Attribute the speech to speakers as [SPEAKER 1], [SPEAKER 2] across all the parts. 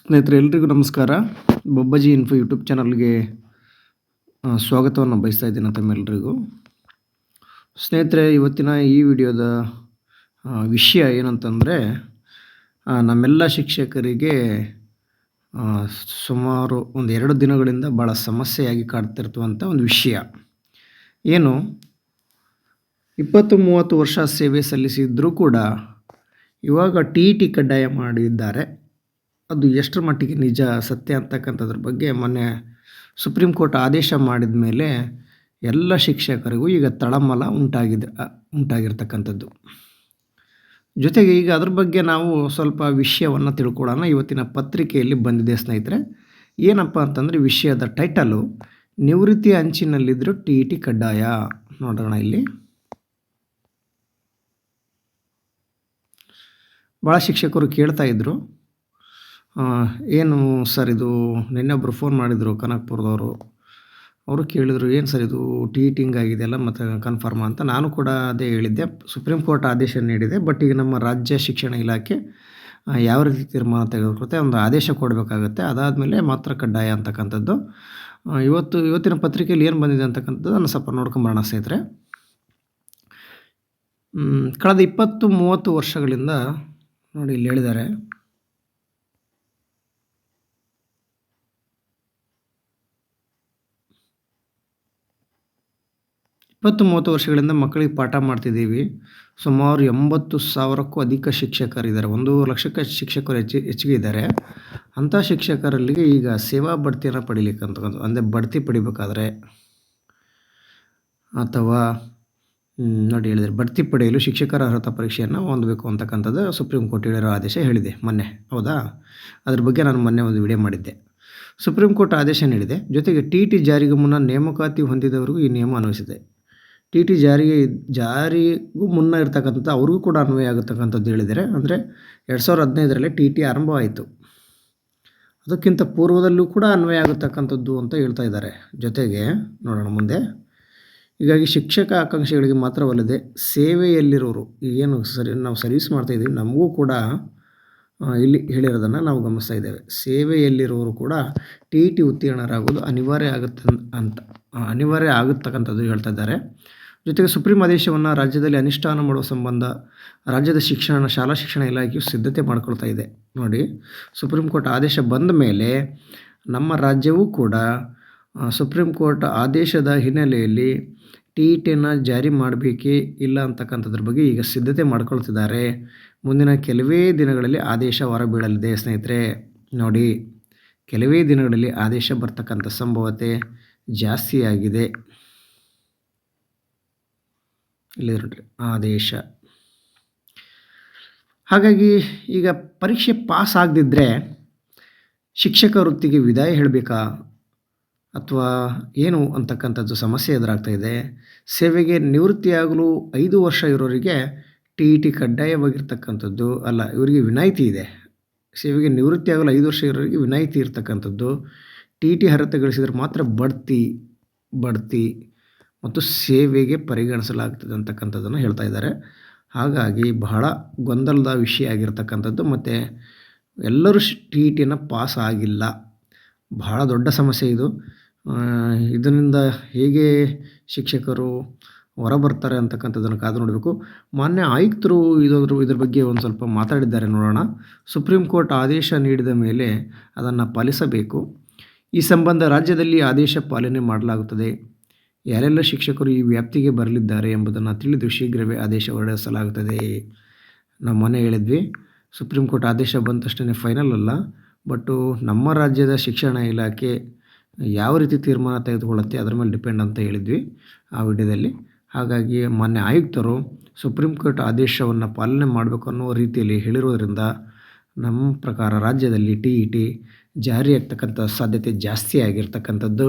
[SPEAKER 1] ಸ್ನೇಹಿತರೆ, ಎಲ್ರಿಗೂ ನಮಸ್ಕಾರ. ಬೊಬ್ಬಜಿ ಇನ್ಫೋ ಯೂಟ್ಯೂಬ್ ಚಾನಲ್ಗೆ ಸ್ವಾಗತವನ್ನು ಬಯಸ್ತಾ ಇದ್ದೀನಿ ತಮ್ಮೆಲ್ಲರಿಗೂ ಸ್ನೇಹಿತರೆ, ಇವತ್ತಿನ ಈ ವಿಡಿಯೋದ ವಿಷಯ ಏನಂತಂದರೆ ನಮ್ಮೆಲ್ಲ ಶಿಕ್ಷಕರಿಗೆ ಸುಮಾರು ಒಂದು ಎರಡು ದಿನಗಳಿಂದ ಭಾಳ ಸಮಸ್ಯೆಯಾಗಿ ಕಾಡ್ತಿರ್ತುವಂಥ ಒಂದು ವಿಷಯ. ಏನು? ಇಪ್ಪತ್ತು ಮೂವತ್ತು ವರ್ಷ ಸೇವೆ ಸಲ್ಲಿಸಿದ್ರೂ ಕೂಡ, ಇವಾಗ ಟಿ ಟಿ ಕಡ್ಡಾಯ ಮಾಡಿದ್ದಾರೆ. ಅದು ಎಷ್ಟರ ಮಟ್ಟಿಗೆ ನಿಜ, ಸತ್ಯ ಅಂತಕ್ಕಂಥದ್ರ ಬಗ್ಗೆ ಮೊನ್ನೆ ಸುಪ್ರೀಂ ಕೋರ್ಟ್ ಆದೇಶ ಮಾಡಿದ ಮೇಲೆ ಎಲ್ಲ ಶಿಕ್ಷಕರಿಗೂ ಈಗ ತಳಮಲ ಉಂಟಾಗಿದೆ ಉಂಟಾಗಿರ್ತಕ್ಕಂಥದ್ದು. ಜೊತೆಗೆ ಈಗ ಅದ್ರ ಬಗ್ಗೆ ನಾವು ಸ್ವಲ್ಪ ವಿಷಯವನ್ನು ತಿಳ್ಕೊಳ್ಳೋಣ. ಇವತ್ತಿನ ಪತ್ರಿಕೆಯಲ್ಲಿ ಬಂದಿದೆ ಸ್ನೇಹಿತರೆ. ಏನಪ್ಪ ಅಂತಂದರೆ ವಿಷಯದ ಟೈಟಲು, ನಿವೃತ್ತಿ ಅಂಚಿನಲ್ಲಿದ್ದರೂ ಟಿ ಇ ಟಿ ಕಡ್ಡಾಯ. ನೋಡೋಣ ಇಲ್ಲಿ. ಭಾಳ ಶಿಕ್ಷಕರು ಕೇಳ್ತಾ ಇದ್ದರು ಏನು ಸರ್ ಇದು ನಿನ್ನೆ ಒಬ್ಬರು ಫೋನ್ ಮಾಡಿದರು ಕನಕಪುರದವರು. ಅವರು ಕೇಳಿದರು, ಏನು ಸರ್ ಇದು ಟೀಟಿಂಗ್ ಆಗಿದೆ ಅಲ್ಲ, ಮತ್ತು ಕನ್ಫರ್ಮ್ ಅಂತ. ನಾನು ಕೂಡ ಅದೇ ಹೇಳಿದ್ದೆ. ಸುಪ್ರೀಂ ಕೋರ್ಟ್ ಆದೇಶ ನೀಡಿದೆ ಬಟ್ ಈಗ ನಮ್ಮ ರಾಜ್ಯ ಶಿಕ್ಷಣ ಇಲಾಖೆ ಯಾವ ರೀತಿ ತೀರ್ಮಾನ ತೆಗೆದುಕೊಳ್ಳುತ್ತೆ ಒಂದು ಆದೇಶ ಕೊಡಬೇಕಾಗತ್ತೆ. ಅದಾದಮೇಲೆ ಮಾತ್ರ ಕಡ್ಡಾಯ ಅಂತಕ್ಕಂಥದ್ದು. ಇವತ್ತು, ಇವತ್ತಿನ ಪತ್ರಿಕೆಯಲ್ಲಿ ಏನು ಬಂದಿದೆ ಅಂತಕ್ಕಂಥದ್ದು ನಾನು ಸ್ವಲ್ಪ ನೋಡ್ಕೊಂಬರೋಣ ಸ್ನೇಹಿತರೆ. ಕಳೆದ ಇಪ್ಪತ್ತು ಮೂವತ್ತು ವರ್ಷಗಳಿಂದ ನೋಡಿ ಇಲ್ಲಿ ಹೇಳಿದ್ದಾರೆ. ಇಪ್ಪತ್ತು ಮೂವತ್ತು ವರ್ಷಗಳಿಂದ ಮಕ್ಕಳಿಗೆ ಪಾಠ ಮಾಡ್ತಿದ್ದೀವಿ. ಸುಮಾರು ಎಂಬತ್ತು ಸಾವಿರಕ್ಕೂ ಅಧಿಕ ಶಿಕ್ಷಕರಿದ್ದಾರೆ ಒಂದು ಲಕ್ಷಕ್ಕೆ ಶಿಕ್ಷಕರು ಹೆಚ್ಚು, ಹೆಚ್ಚಿಗೆ ಇದ್ದಾರೆ. ಅಂಥ ಶಿಕ್ಷಕರಲ್ಲಿ ಈಗ ಸೇವಾ ಬಡ್ತಿಯನ್ನು ಪಡಿಲಿಕ್ಕೆ ಅಂದರೆ ಬಡ್ತಿ ಪಡಿಬೇಕಾದ್ರೆ ಅಥವಾ ನೋಡಿ ಹೇಳಿದರೆ ಬಡ್ತಿ ಪಡೆಯಲು ಶಿಕ್ಷಕರ ಅರ್ಹತಾ ಪರೀಕ್ಷೆಯನ್ನು ಹೊಂದಬೇಕು ಅಂತಕ್ಕಂಥದ್ದು ಸುಪ್ರೀಂ ಕೋರ್ಟ್ ಹೇಳಿರೋ ಆದೇಶ ಹೇಳಿದೆ ಮೊನ್ನೆ. ಹೌದಾ? ಅದ್ರ ಬಗ್ಗೆ ನಾನು ಮೊನ್ನೆ ಒಂದು ವಿಡಿಯೋ ಮಾಡಿದ್ದೆ. ಸುಪ್ರೀಂ ಕೋರ್ಟ್ ಆದೇಶ ನೀಡಿದೆ. ಜೊತೆಗೆ ಟಿ ಟಿ ಜಾರಿಗೆ ಮುನ್ನ ನೇಮಕಾತಿ ಹೊಂದಿದವರಿಗೂ ಈ ನಿಯಮ ಅನ್ವಯಿಸಿದೆ. ಟಿ ಟಿ ಜಾರಿಗೆ, ಜಾರಿಗೂ ಮುನ್ನ ಇರ್ತಕ್ಕಂಥದ್ದು, ಅವ್ರಿಗೂ ಕೂಡ ಅನ್ವಯ ಆಗತಕ್ಕಂಥದ್ದು ಹೇಳಿದರೆ, ಅಂದರೆ ಎರಡು ಸಾವಿರದ ಹದಿನೈದರಲ್ಲಿ ಟಿ ಟಿ ಆರಂಭವಾಯಿತು. ಅದಕ್ಕಿಂತ ಪೂರ್ವದಲ್ಲೂ ಕೂಡ ಅನ್ವಯ ಆಗತಕ್ಕಂಥದ್ದು ಅಂತ ಹೇಳ್ತಾ ಇದ್ದಾರೆ. ಜೊತೆಗೆ, ನೋಡೋಣ ಮುಂದೆ. ಹೀಗಾಗಿ ಶಿಕ್ಷಕ ಆಕಾಂಕ್ಷೆಗಳಿಗೆ ಮಾತ್ರವಲ್ಲದೆ ಸೇವೆಯಲ್ಲಿರೋರು ಏನು ಸರಿ, ನಾವು ಸರ್ವಿಸ್ ಮಾಡ್ತಾಯಿದ್ದೀವಿ ನಮಗೂ ಕೂಡ ಇಲ್ಲಿ ಹೇಳಿರೋದನ್ನು ನಾವು ಗಮನಿಸ್ತಾ ಇದ್ದೇವೆ. ಸೇವೆಯಲ್ಲಿರೋರು ಕೂಡ ಟಿ ಟಿ ಉತ್ತೀರ್ಣರಾಗೋದು ಅನಿವಾರ್ಯ ಆಗುತ್ತೆ ಅಂತ. ಅನಿವಾರ್ಯ ಆಗತಕ್ಕಂಥದ್ದು ಹೇಳ್ತಾ ಇದ್ದಾರೆ. ಜೊತೆಗೆ ಸುಪ್ರೀಂ ಆದೇಶವನ್ನು ರಾಜ್ಯದಲ್ಲಿ ಅನುಷ್ಠಾನ ಮಾಡುವ ಸಂಬಂಧ ರಾಜ್ಯದ ಶಿಕ್ಷಣ, ಶಾಲಾ ಶಿಕ್ಷಣ ಇಲಾಖೆಯು ಸಿದ್ಧತೆ ಮಾಡಿಕೊಳ್ತಾ ಇದೆ. ನೋಡಿ, ಸುಪ್ರೀಂ ಕೋರ್ಟ್ ಆದೇಶ ಬಂದ ಮೇಲೆ ನಮ್ಮ ರಾಜ್ಯವೂ ಕೂಡ ಸುಪ್ರೀಂ ಕೋರ್ಟ್ ಆದೇಶದ ಹಿನ್ನೆಲೆಯಲ್ಲಿ ಟಿ ಇ ಟಿಯನ್ನು ಜಾರಿ ಮಾಡಬೇಕೇ ಇಲ್ಲ ಅಂತಕ್ಕಂಥದ್ರ ಬಗ್ಗೆ ಈಗ ಸಿದ್ಧತೆ ಮಾಡ್ಕೊಳ್ತಿದ್ದಾರೆ. ಮುಂದಿನ ಕೆಲವೇ ದಿನಗಳಲ್ಲಿ ಆದೇಶ ಹೊರಬೀಳಲಿದೆ ಸ್ನೇಹಿತರೆ. ನೋಡಿ, ಕೆಲವೇ ದಿನಗಳಲ್ಲಿ ಆದೇಶ ಬರ್ತಕ್ಕಂಥ ಸಂಭವತೆ. ಜಾಸ್ತಿಯಾಗಿದೆ ಇಲ್ಲಿ ನೋಡ್ರಿ ಆದೇಶ. ಹಾಗಾಗಿ ಈಗ ಪರೀಕ್ಷೆ ಪಾಸ್ ಆಗದಿದ್ದರೆ ಶಿಕ್ಷಕ ವೃತ್ತಿಗೆ ವಿದಾಯ ಹೇಳಬೇಕಾ? ಅಥವಾ ಏನು ಅಂತಕ್ಕಂಥದ್ದು ಸಮಸ್ಯೆ ಎದುರಾಗ್ತಾ ಇದೆ? ಸೇವೆಗೆ ನಿವೃತ್ತಿಯಾಗಲು ಐದು ವರ್ಷ ಇರೋರಿಗೆ ಟಿ ಇ ಟಿ ಕಡ್ಡಾಯವಾಗಿರ್ತಕ್ಕಂಥದ್ದು ಅಲ್ಲ, ಇವರಿಗೆ ವಿನಾಯಿತಿ ಇದೆ. ಸೇವೆಗೆ ನಿವೃತ್ತಿಯಾಗಲು ಐದು ವರ್ಷ ಇರೋರಿಗೆ ವಿನಾಯಿತಿ ಇರ್ತಕ್ಕಂಥದ್ದು. ಟಿ ಟಿ ಅರ್ಹತೆ ಗಳಿಸಿದರೆ ಮಾತ್ರ ಬಡ್ತಿ ಬಡ್ತಿ ಮತ್ತು ಸೇವೆಗೆ ಪರಿಗಣಿಸಲಾಗ್ತದೆ ಅಂತಕ್ಕಂಥದ್ದನ್ನು ಹೇಳ್ತಾ ಇದ್ದಾರೆ. ಹಾಗಾಗಿ ಬಹಳ ಗೊಂದಲದ ವಿಷಯ ಆಗಿರ್ತಕ್ಕಂಥದ್ದು. ಮತ್ತು ಎಲ್ಲರೂ ಟಿ ಟಿನ ಪಾಸ್ ಆಗಿಲ್ಲ. ಬಹಳ ದೊಡ್ಡ ಸಮಸ್ಯೆ ಇದು. ಇದರಿಂದ ಹೇಗೆ ಶಿಕ್ಷಕರು ಹೊರಬರ್ತಾರೆ ಅಂತಕ್ಕಂಥದ್ದನ್ನು ಕಾದು ನೋಡಬೇಕು. ಮಾನ್ಯ ಆಯುಕ್ತರು ಇದ್ರ ಇದ್ರ ಬಗ್ಗೆ ಒಂದು ಸ್ವಲ್ಪ ಮಾತಾಡಿದ್ದಾರೆ ನೋಡೋಣ. ಸುಪ್ರೀಂ ಕೋರ್ಟ್ ಆದೇಶ ನೀಡಿದ ಮೇಲೆ ಅದನ್ನು ಪಾಲಿಸಬೇಕು. ಈ ಸಂಬಂಧ ರಾಜ್ಯದಲ್ಲಿ ಆದೇಶ ಪಾಲನೆ ಮಾಡಲಾಗುತ್ತದೆ. ಯಾರೆಲ್ಲ ಶಿಕ್ಷಕರು ಈ ವ್ಯಾಪ್ತಿಗೆ ಬರಲಿದ್ದಾರೆ ಎಂಬುದನ್ನು ತಿಳಿದು ಶೀಘ್ರವೇ ಆದೇಶ ಹೊರಡಿಸಲಾಗುತ್ತದೆ. ನಾವು ಮೊನ್ನೆ ಹೇಳಿದ್ವಿ, ಸುಪ್ರೀಂ ಕೋರ್ಟ್ ಆದೇಶ ಬಂದ ತಕ್ಷಣ ಫೈನಲ್ ಅಲ್ಲ ಬಟ್ಟು ನಮ್ಮ ರಾಜ್ಯದ ಶಿಕ್ಷಣ ಇಲಾಖೆ ಯಾವ ರೀತಿ ತೀರ್ಮಾನ ತೆಗೆದುಕೊಳ್ಳುತ್ತೆ ಅದರ ಮೇಲೆ ಡಿಪೆಂಡ್ ಅಂತ ಹೇಳಿದ್ವಿ ಆ ವಿಡಿಯೋದಲ್ಲಿ. ಹಾಗಾಗಿ ಮೊನ್ನೆ ಆಯುಕ್ತರು ಸುಪ್ರೀಂ ಕೋರ್ಟ್ ಆದೇಶವನ್ನು ಪಾಲನೆ ಮಾಡಬೇಕು ಅನ್ನೋ ರೀತಿಯಲ್ಲಿ ಹೇಳಿರೋದ್ರಿಂದ ನಮ್ಮ ಪ್ರಕಾರ ರಾಜ್ಯದಲ್ಲಿ ಟಿ ಇ ಟಿ ಜಾರಿಯಾಗ್ತಕ್ಕಂಥ ಸಾಧ್ಯತೆ ಜಾಸ್ತಿ ಆಗಿರ್ತಕ್ಕಂಥದ್ದು.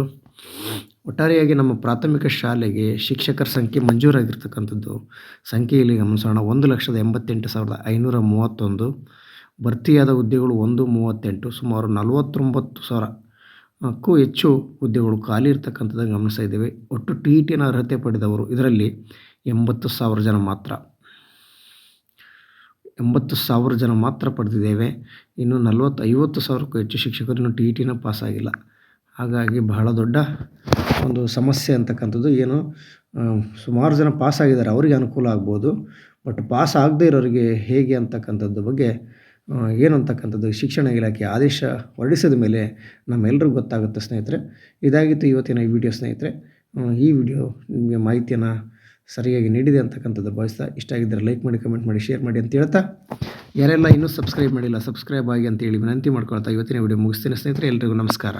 [SPEAKER 1] ಒಟ್ಟಾರೆಯಾಗಿ ನಮ್ಮ ಪ್ರಾಥಮಿಕ ಶಾಲೆಗೆ ಶಿಕ್ಷಕರ ಸಂಖ್ಯೆ ಮಂಜೂರಾಗಿರ್ತಕ್ಕಂಥದ್ದು. ಸಂಖ್ಯೆಯಲ್ಲಿ ಗಮನಿಸೋಣ, ಒಂದು ಲಕ್ಷದ ಎಂಬತ್ತೆಂಟು ಸಾವಿರದ ಐನೂರ ಮೂವತ್ತೊಂದು. ಭರ್ತಿಯಾದ ಹುದ್ದೆಗಳು ಒಂದು ಮೂವತ್ತೆಂಟು, ಸುಮಾರು ನಲವತ್ತೊಂಬತ್ತು ಸಾವಿರಕ್ಕೂ ಹೆಚ್ಚು ಹುದ್ದೆಗಳು ಖಾಲಿ ಇರ್ತಕ್ಕಂಥದ್ದನ್ನು ಗಮನಿಸ್ತಾ ಇದ್ದೇವೆ. ಒಟ್ಟು ಟಿ ಇ ಟಿನ ಅರ್ಹತೆ ಪಡೆದವರು ಇದರಲ್ಲಿ ಎಂಬತ್ತು ಸಾವಿರ ಜನ ಮಾತ್ರ. ಎಂಬತ್ತು ಸಾವಿರ ಜನ ಮಾತ್ರ ಪಡೆದಿದ್ದೇವೆ. ಇನ್ನು ನಲವತ್ತು ಐವತ್ತು ಸಾವಿರಕ್ಕೂ ಹೆಚ್ಚು ಶಿಕ್ಷಕರು ಇನ್ನು ಟಿ ಇ ಟಿನ ಪಾಸಾಗಿಲ್ಲ ಹಾಗಾಗಿ ಬಹಳ ದೊಡ್ಡ ಒಂದು ಸಮಸ್ಯೆ ಅಂತಕ್ಕಂಥದ್ದು. ಏನು ಸುಮಾರು ಜನ ಪಾಸಾಗಿದ್ದಾರೆ ಅವರಿಗೆ ಅನುಕೂಲ ಆಗ್ಬೋದು. ಬಟ್ ಪಾಸ್ ಆಗದೇ ಇರೋರಿಗೆ ಹೇಗೆ ಅಂತಕ್ಕಂಥದ್ದು ಬಗ್ಗೆ ಏನು ಅಂತಕ್ಕಂಥದ್ದು ಶಿಕ್ಷಣ ಇಲಾಖೆ ಆದೇಶ ಹೊರಡಿಸಿದ ಮೇಲೆ ನಮ್ಮೆಲ್ಲರಿಗೂ ಗೊತ್ತಾಗುತ್ತೆ ಸ್ನೇಹಿತರೆ. ಇದಾಗಿತ್ತು ಇವತ್ತಿನ ಈ ವಿಡಿಯೋ ಸ್ನೇಹಿತರೆ. ಈ ವಿಡಿಯೋ ನಿಮಗೆ ಮಾಹಿತಿಯನ್ನು ಸರಿಯಾಗಿ ನೀಡಿದೆ ಅಂತಕ್ಕಂಥದ್ದು ಭಾವಿಸ್ತಾ ಇಷ್ಟ ಆಗಿದ್ದರೆ ಲೈಕ್ ಮಾಡಿ ಕಮೆಂಟ್ ಮಾಡಿ ಶೇರ್ ಮಾಡಿ ಅಂತ ಹೇಳ್ತಾ ಯಾರೆಲ್ಲ ಇನ್ನೂ ಸಬ್ಸ್ಕ್ರೈಬ್ ಮಾಡಿಲ್ಲ ಸಬ್ಸ್ಕ್ರೈಬ್ ಆಗಿ ಅಂತೇಳಿ ವಿನಂತಿ ಮಾಡ್ಕೊಳ್ತಾ ಇವತ್ತಿನ ವಿಡಿಯೋ ಮುಗಿಸ್ತೀನಿ ಸ್ನೇಹಿತರೆ, ಎಲ್ರಿಗೂ ನಮಸ್ಕಾರ.